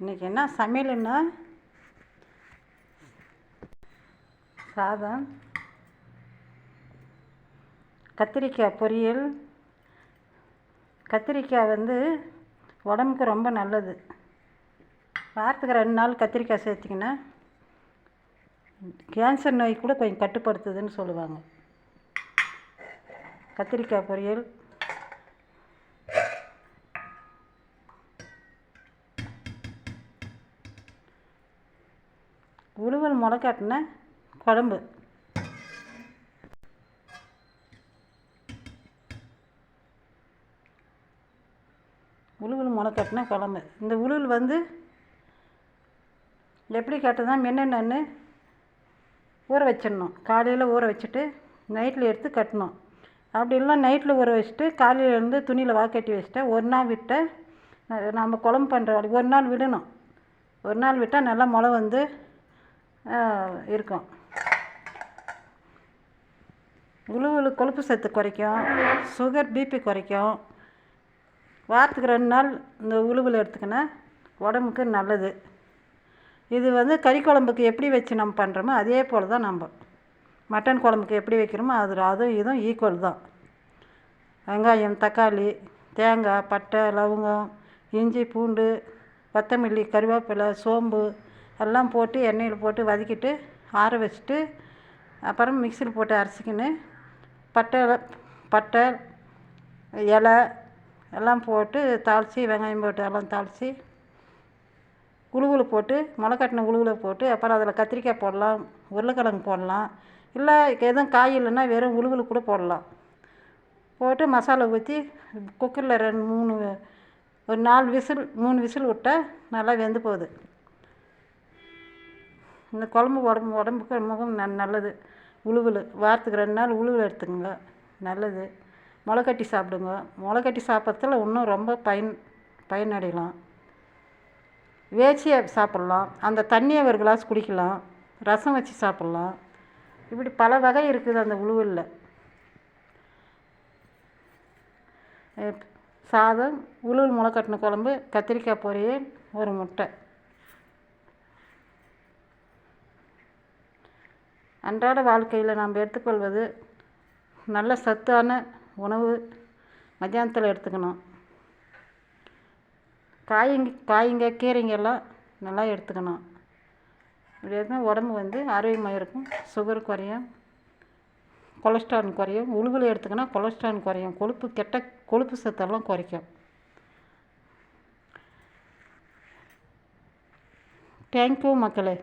இன்றைக்கி என்ன சமையலுன்னா சாதம் கத்திரிக்காய் பொரியல். கத்திரிக்காய் வந்து உடம்புக்கு ரொம்ப நல்லது. வாரத்துக்கு ரெண்டு நாள் கத்திரிக்காய் சேர்த்திங்கன்னா கேன்சர் நோய் கூட கொஞ்சம் கட்டுப்படுத்துதுன்னு சொல்லுவாங்க. கத்திரிக்காய் பொரியல் உழுவல் முளைக்காட்டின குழம்பு. உழுவல் முளைக்காட்டின குழம்பு. இந்த உழுவல் வந்து எப்படி கட்டுறதா என்னென்னு ஊற வச்சிடணும். காலையில் ஊற வச்சுட்டு நைட்டில் எடுத்து கட்டணும். அப்படி இல்லைனா நைட்டில் ஊற வச்சுட்டு காலையில் இருந்து துணியில் வாக்கட்டி வச்சுட்டா ஒரு நாள் விட்டு நம்ம குழம்பு பண்ணுற ஒரு நாள் விடணும். ஒரு நாள் விட்டால் நல்லா முளை வந்து இருக்கும். உளுவுல கொழுப்பு சத்து குறைக்கும் சுகர் பிபி குறைக்கும். வாரத்துக்கு ரெண்டு நாள் இந்த உளுவில் எடுத்துக்கினா உடம்புக்கு நல்லது. இது வந்து கறி குழம்புக்கு எப்படி வச்சு நம்ம பண்ணுறோமோ அதே போல் தான் நம்ம. மட்டன் குழம்புக்கு எப்படி வைக்கிறோமோ அது அதுவும் இதுவும் ஈக்குவல் தான். வெங்காயம் தக்காளி தேங்காய் பட்டை லவங்கம் இஞ்சி பூண்டு கொத்தமல்லி கருவேப்பிலை சோம்பு எல்லாம் போட்டு எண்ணெயில் போட்டு வதக்கிட்டு ஆற வச்சுட்டு அப்புறம் மிக்சியில் போட்டு அரைச்சிக்கின்னு பட்டை பட்டை இலை எல்லாம் போட்டு தாளித்து வெங்காயம் போட்டு எல்லாம் தாளித்து உளுவுல போட்டு முளைக்கட்டின உளுவுல போட்டு அப்புறம் அதில் கத்திரிக்காய் போடலாம் உருளைக்கிழங்கு போடலாம் இல்லை எதுவும் காய் இல்லைன்னா வெறும் உளுவுல கூட போடலாம். போட்டு மசாலா ஊற்றி குக்கரில் ரெண்டு மூணு ஒரு நாலு விசில் மூணு விசில் விட்டால் நல்லா வெந்து போகுது. இந்த குழம்பு உடம்பு உடம்புக்கு ரொம்பவும் ந நல்லது. உளுவுல் வாரத்துக்கு ரெண்டு நாள் உழுவில் எடுத்துக்கோங்க. நல்லது. முளைக்கட்டி சாப்பிடுங்க. முளைக்கட்டி சாப்பிட்றதுல இன்னும் ரொம்ப பயன் பயனடையலாம். வேச்சியை சாப்பிட்லாம். அந்த தண்ணியை ஒரு கிளாஸ் குடிக்கலாம். ரசம் வச்சு சாப்பிட்லாம். இப்படி பல வகை இருக்குது அந்த உழுவலில். சாதம் உளுவல் முளைக்கட்டின குழம்பு கத்திரிக்காய் பொரியல் ஒரு முட்டை. அன்றாட வாழ்க்கையில் நாம் எடுத்துக்கொள்வது நல்ல சத்தான உணவு மத்தியானத்தில் எடுத்துக்கணும். காய்ங்க காய்ங்க கீரைங்க எல்லாம் நல்லா எடுத்துக்கணும். இப்படி இருந்தால் உடம்பு வந்து ஆரோக்கியமாக இருக்கும் சுகர் குறையும். கொலஸ்ட்ரால் குறையும். உழுவில் எடுத்துக்கினா கொலஸ்ட்ரால் குறையும். கொழுப்பு கெட்ட கொழுப்பு சத்தெல்லாம் குறைக்கும். தேங்க்யூ மக்களே.